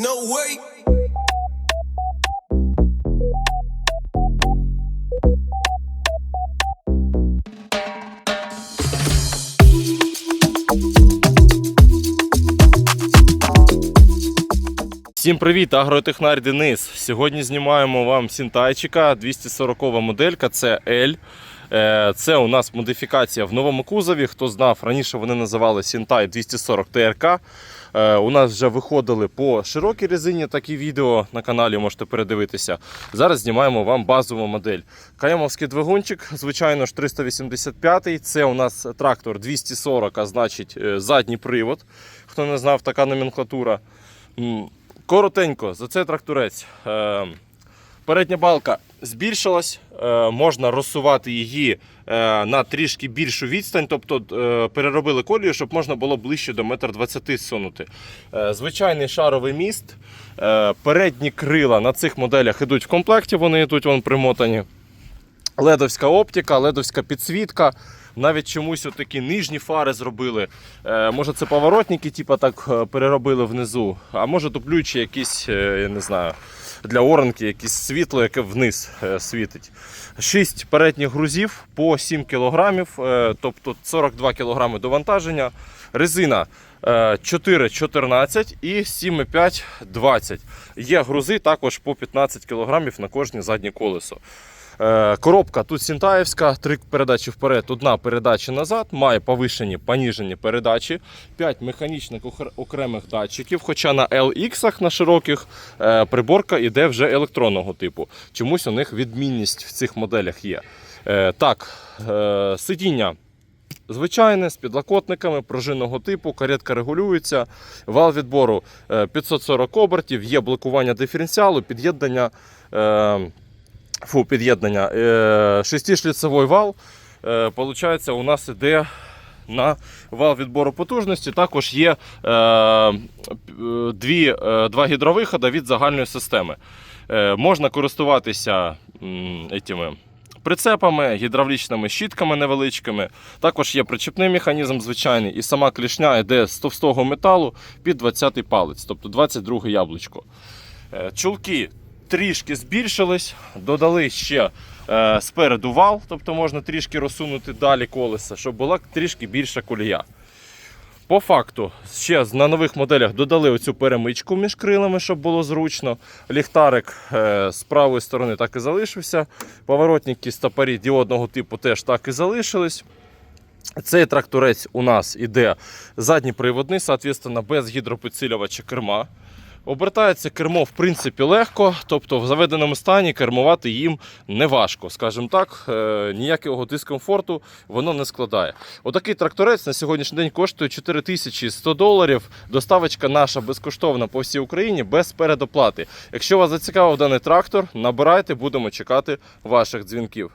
No way. Всім привіт, агротехнар Денис. Сьогодні знімаємо вам сінтайчика 240 моделька, це L. Е, Це у нас модифікація в новому кузові. Хто знав, раніше вони називали Сінтай 240 ТРК. Е, У нас вже виходили по широкій резині такі відео на каналі, можете передивитися. Зараз знімаємо вам базову модель. Каямовський двигунчик, звичайно ж 385 Це у нас трактор 240, а значить е, задній привод. Хто не знав, така номенклатура. Коротенько, за це тракторець. Е, Передня балка збільшилась, е, можна розсувати її е, на трішки більшу відстань, тобто переробили колію, щоб можна було ближче до 1,20 м сунути. Звичайний шаровий міст. Передні крила на цих моделях йдуть в комплекті, вони йдуть вон примотані. Ледовська оптика, ледовська підсвітка. Навіть чомусь такі нижні фари зробили. Е, може це поворотники, типу, так е, переробили внизу, а може дублюючі якісь, е, я не знаю, для оранки якесь світло, яке вниз е, світить. Шість передніх грузів по 7 кг, тобто 42 кг довантаження. Резина е, 4,14 і 7,5 20. Є грузи також по 15 кг на кожне заднє колесо. Е, Коробка тут Сінтаївська, три передачі вперед, одна передача назад, має повишені, поніжені передачі, 5 механічних окремих датчиків. Хоча на LX на широких е, приборка йде вже електронного типу. Чомусь у них відмінність в цих моделях є. Е, Так, сидіння. Звичайне, з підлокотниками пружинного типу, каретка регулюється, вал відбору е, 540 обертів, є блокування диференціалу, під'єднання е, фу, під'єднання. Е, Шестишліцевий вал. Е, Получається, у нас іде на вал відбору потужності. Також є е, дві, два гідровиходи від загальної системи. Можна користуватися етіми, прицепами, гідравлічними щітками невеличкими. Також є причепний механізм звичайний, і сама клішня йде з товстого металу під 20-й палець, тобто 22 яблучко. Чулки трішки збільшились, додали ще е, спереду вал, тобто можна трішки розсунути далі колеса, щоб була трішки більша колія. По факту, ще на нових моделях додали оцю перемичку між крилами, щоб було зручно. Ліхтарик е, з правої сторони так і залишився. Поворотники стопорі діодного типу теж так і залишились. Цей тракторець у нас іде задній приводний, соответственно, без гідропідсилювача керма. Обертається кермо в принципі легко, тобто в заведеному стані кермувати їм не важко, скажімо так, е, ніякого дискомфорту воно не складає. Отакий тракторець на сьогоднішній день коштує 4100 доларів. Доставочка наша безкоштовна по всій Україні без передоплати. Якщо вас зацікавив даний трактор, набирайте, будемо чекати ваших дзвінків.